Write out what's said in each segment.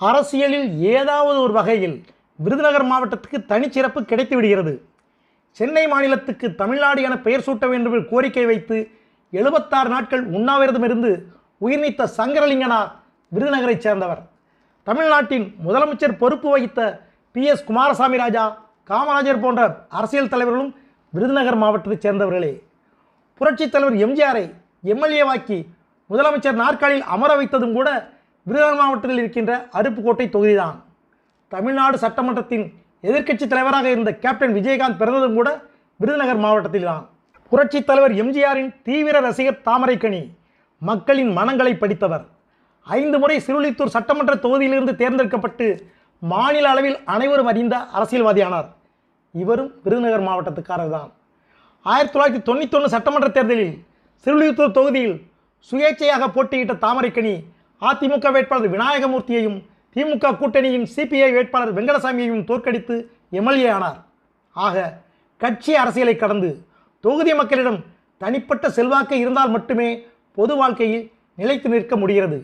அரசியலில் ஏதாவது ஒரு வகையில் விருதுநகர் மாவட்டத்துக்கு தனிச்சிறப்பு கிடைத்து விடுகிறது சென்னை மாநிலத்துக்கு தமிழ்நாடு என பெயர் சூட்ட வேண்டும் என்று கோரிக்கை வைத்து எழுபத்தாறு நாட்கள் உண்ணாவிரதம் இருந்து உயிர் நீத்த சங்கரலிங்கனார் விருதுநகரைச் சேர்ந்தவர். தமிழ்நாட்டின் முதலமைச்சர் பொறுப்பு வகித்த பி. எஸ். குமாரசாமி ராஜா காமராஜர் போன்ற அரசியல் தலைவர்களும் விருதுநகர் மாவட்டத்தைச் சேர்ந்தவர்களே. புரட்சித் தலைவர் எம்ஜிஆரை எம்எல்ஏவாக்கி முதலமைச்சர் நாற்காலியில் அமர வைத்ததும் கூட விருதுநகர் மாவட்டத்தில் இருக்கின்ற அருப்புக்கோட்டை தொகுதிதான். தமிழ்நாடு சட்டமன்றத்தின் எதிர்க்கட்சி தலைவராக இருந்த கேப்டன் விஜயகாந்த் பிறந்ததும் கூட விருதுநகர் மாவட்டத்தில்தான். புரட்சித் தலைவர் எம்ஜிஆரின் தீவிர ரசிகர் தாமரைக்கணி மக்களின் மனங்களை படித்தவர். ஐந்து முறை சிறுலித்தூர் சட்டமன்ற தொகுதியிலிருந்து தேர்ந்தெடுக்கப்பட்டு மாநில அளவில் அனைவரும் அறிந்த அரசியல்வாதியானார். இவரும் விருதுநகர் மாவட்டத்துக்காரர் தான் ஆயிரத்தி தொள்ளாயிரத்தி தொண்ணூற்றி ஒன்று சட்டமன்ற தேர்தலில் சிறுலித்தூர் தொகுதியில் சுயேட்சையாக போட்டியிட்ட தாமரைக்கணி அதிமுக வேட்பாளர் விநாயகமூர்த்தியையும் திமுக கூட்டணியின் சிபிஐ வேட்பாளர் வெங்கடசாமியையும் தோற்கடித்து எம்எல்ஏ ஆனார். ஆக கட்சி அரசியலை கடந்து தொகுதி மக்களிடம் தனிப்பட்ட செல்வாக்கு இருந்தால் மட்டுமே பொது வாழ்க்கையில் நிலைத்து நிற்க முடிகிறது.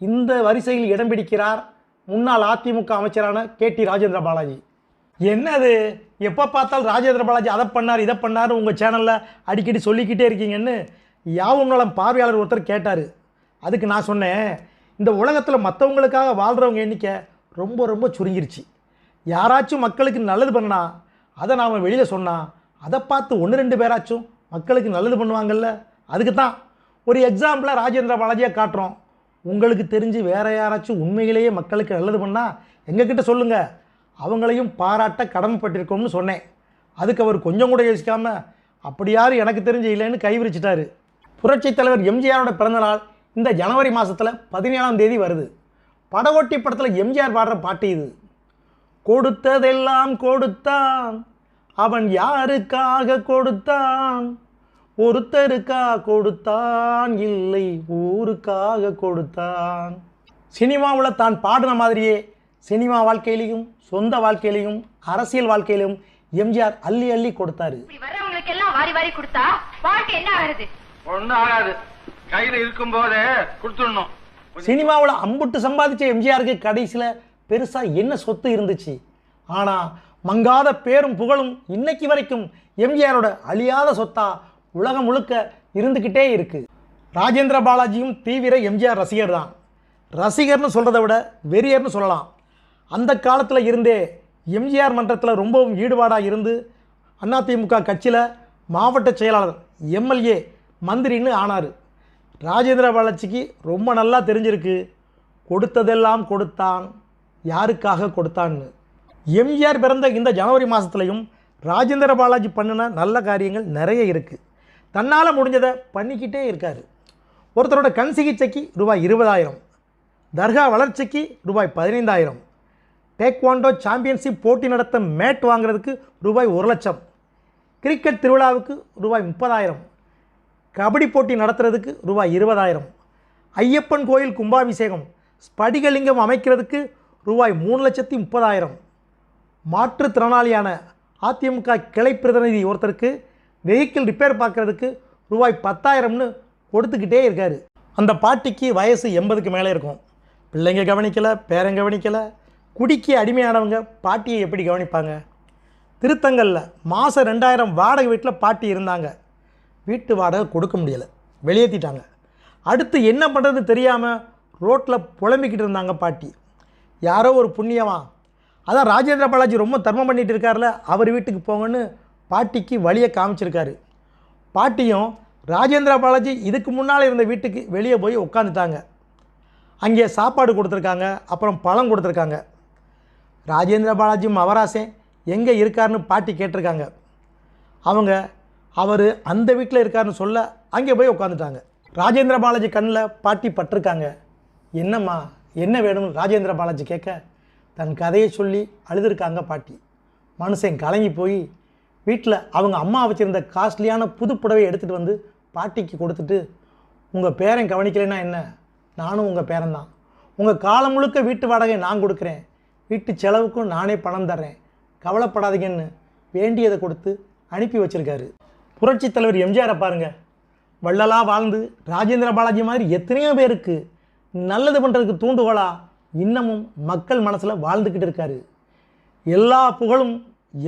இந்த வரிசையில் இடம் பிடிக்கிறார் முன்னாள் அதிமுக அமைச்சரான கே டி ராஜேந்திர பாலாஜி. என்னது? எப்போ பார்த்தாலும் ராஜேந்திர பாலாஜி அதை பண்ணார் இதை பண்ணார் உங்கள் சேனலில் அடிக்கடி சொல்லிக்கிட்டே இருக்கீங்கன்னு யாவும் நலம் பார்வையாளர் ஒருத்தர் கேட்டார். அதுக்கு நான் சொன்னேன் இந்த உலகத்தில் மற்றவங்களுக்காக வாழ்கிறவங்க எண்ணிக்கை ரொம்ப ரொம்ப சுருங்கிருச்சு. யாராச்சும் மக்களுக்கு நல்லது பண்ணா அதை நாம் வெளியில் சொன்னால் அதை பார்த்து ஒன்று ரெண்டு பேராச்சும் மக்களுக்கு நல்லது பண்ணுவாங்கல்ல? அதுக்கு தான் ஒரு எக்ஸாம்பிளாக ராஜேந்திர பாலாஜியாக காட்டுறோம். உங்களுக்கு தெரிஞ்சு வேற யாராச்சும் உண்மையிலேயே மக்களுக்கு நல்லது பண்ணால் எங்ககிட்ட சொல்லுங்கள் அவங்களையும் பாராட்ட கடமைப்பட்டிருக்கோம்னு சொன்னேன். அதுக்கு அவர் கொஞ்சம் கூட யோசிக்காமல் அப்படி யாரும் எனக்கு தெரிஞ்சு இல்லைன்னு கைவிரிச்சிட்டாரு புரட்சித் தலைவர் எம்ஜிஆரோட பிறந்தநாள் இந்த ஜனவரி மாதத்தில் பதினேழாம் தேதி வருது. படகோட்டி படத்தில் எம்ஜிஆர் பாடுற பாட்டு இது. கொடுத்ததெல்லாம் கொடுத்தான். அவன் யாருக்காக கொடுத்தான்? ஒருத்தருக்கா கொடுத்தான்? இல்லை ஊருக்காக கொடுத்தான். சினிமாவில் தான் பாடின மாதிரியே சினிமா வாழ்க்கையிலையும் சொந்த வாழ்க்கையிலையும் அரசியல் வாழ்க்கையிலும் எம்ஜிஆர் அள்ளி அள்ளி கொடுத்தாரு. இப்படி வர்றவங்களுக்கு எல்லாம் வாரி வாரி கொடுத்தா வாழ்க்கை என்ன ஆகுறது ஒண்ணும் ஆகாது. கையில இருக்கும் போதே கொடுத்துடணும். சினிமாவில் அம்புட்டு சம்பாதிச்ச எம்ஜிஆருக்கு கடைசியில் பெருசாக என்ன சொத்து இருந்துச்சு? ஆனால் மங்காத பேரும் புகழும் இன்னைக்கு வரைக்கும் எம்ஜிஆரோட அழியாத சொத்தா உலகம் முழுக்க இருந்துக்கிட்டே இருக்கு. ராஜேந்திர பாலாஜியும் தீவிர எம்ஜிஆர் ரசிகர் தான். ரசிகர்னு சொல்கிறத விட வெறியர்னு சொல்லலாம். அந்த காலத்தில் இருந்தே எம்ஜிஆர் மன்றத்தில் ரொம்பவும் ஈடுபாடாக இருந்து அதிமுக கட்சியில் மாவட்ட செயலாளர் எம்எல்ஏ மந்திரின்னு ஆனார். ராஜேந்திர பாலாஜிக்கு ரொம்ப நல்லா தெரிஞ்சிருக்கு. கொடுத்ததெல்லாம் கொடுத்தான். யாருக்காக கொடுத்தான்னு. எம்ஜிஆர் பிறந்த இந்த ஜனவரி மாதத்துலையும் ராஜேந்திர பாலாஜி பண்ணின நல்ல காரியங்கள் நிறைய இருக்குது தன்னால் முடிஞ்சதை பண்ணிக்கிட்டே இருக்கார். ஒருத்தரோட கண் சிகிச்சைக்கு ரூபாய் இருபதாயிரம். தர்கா வளர்ச்சிக்கு ரூபாய் பதினைந்தாயிரம். டேக்வாண்டோ சாம்பியன்ஷிப் போட்டி நடத்த மேட் வாங்குறதுக்கு ரூபாய் ஒரு லட்சம். கிரிக்கெட் திருவிழாவுக்கு ரூபாய் முப்பதாயிரம். கபடி போட்டி நடத்துறதுக்கு ரூபாய் இருபதாயிரம். ஐயப்பன் கோயில் கும்பாபிஷேகம் ஸ்படிகலிங்கம் அமைக்கிறதுக்கு ரூபாய் மூணு லட்சத்தி முப்பதாயிரம். மாற்றுத்திறனாளியான அதிமுக கிளை பிரதிநிதி ஒருத்தருக்கு வெஹிக்கிள் ரிப்பேர் பார்க்குறதுக்கு ரூபாய் பத்தாயிரம்னு கொடுத்துக்கிட்டே இருக்கார். அந்த பாட்டிக்கு வயசு எண்பதுக்கு மேலே இருக்கும். பிள்ளைங்க கவனிக்கலை பேரன் கவனிக்கலை குடிக்கு அடிமையானவங்க பாட்டியை எப்படி கவனிப்பாங்க? திருத்தங்களில் மாதம் ரெண்டாயிரம் வாடகை வீட்டில் பாட்டி இருந்தாங்க. வீட்டு வாடகை கொடுக்க முடியலை. வெளியேற்றிட்டாங்க அடுத்து என்ன பண்ணுறதுன்னு தெரியாமல் ரோட்டில் புலம்பிக்கிட்டு இருந்தாங்க பாட்டி. யாரோ ஒரு புண்ணியமா. அதான் ராஜேந்திர பாலாஜி ரொம்ப தர்மம் பண்ணிட்டு இருக்கார்ல அவர் வீட்டுக்கு போங்கன்னு பாட்டிக்கு வழியை காமிச்சிருக்காரு. பாட்டியும் ராஜேந்திர பாலாஜி இதுக்கு முன்னால் இருந்த வீட்டுக்கு வெளியே போய் உட்காந்துட்டாங்க அங்கே சாப்பாடு கொடுத்துருக்காங்க அப்புறம் பழம் கொடுத்துருக்காங்க. ராஜேந்திர பாலாஜி மவராசன் எங்கே இருக்காருன்னு பாட்டி கேட்டிருக்காங்க. அவங்க அவர் அந்த வீட்டில் இருக்காருன்னு சொல்ல அங்கே போய் உட்காந்துட்டாங்க ராஜேந்திர பாலாஜி கண்ணில் பாட்டி பட்டிருக்காங்க. என்னம்மா என்ன வேணும்னு ராஜேந்திர பாலாஜி கேட்க தன் கதையை சொல்லி அழுதுருக்காங்க பாட்டி. மனுஷன் கலங்கி போய் வீட்டில் அவங்க அம்மா வச்சுருந்த காஸ்ட்லியான புது புடவையை எடுத்துகிட்டு வந்து பாட்டிக்கு கொடுத்துட்டு உங்கள் பேரன் கவனிக்கலைன்னா என்ன? நானும் உங்கள் பேரன் தான். உங்கள் காலம் முழுக்க வீட்டு வாடகை நான் கொடுக்குறேன். வீட்டு செலவுக்கும் நானே பணம் தர்றேன். கவலைப்படாதீங்கன்னு வேண்டியதை கொடுத்து அனுப்பி வச்சிருக்காரு. புரட்சித் தலைவர் எம்ஜிஆரை பாருங்க. வள்ளலா வாழ்ந்து ராஜேந்திர பாலாஜி மாதிரி எத்தனையோ பேருக்கு நல்லது பண்ணுறதுக்கு தூண்டுகோலா இன்னமும் மக்கள் மனசில் வாழ்ந்துக்கிட்டு இருக்காரு. எல்லா புகழும்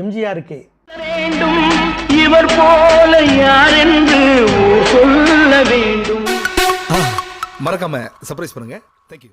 எம்ஜிஆருக்கே. வேண்டும் இவர் போல யார் என்று சொல்ல வேண்டும். மறக்காம சர்ப்ரைஸ் பண்ணுங்க. தேங்க்யூ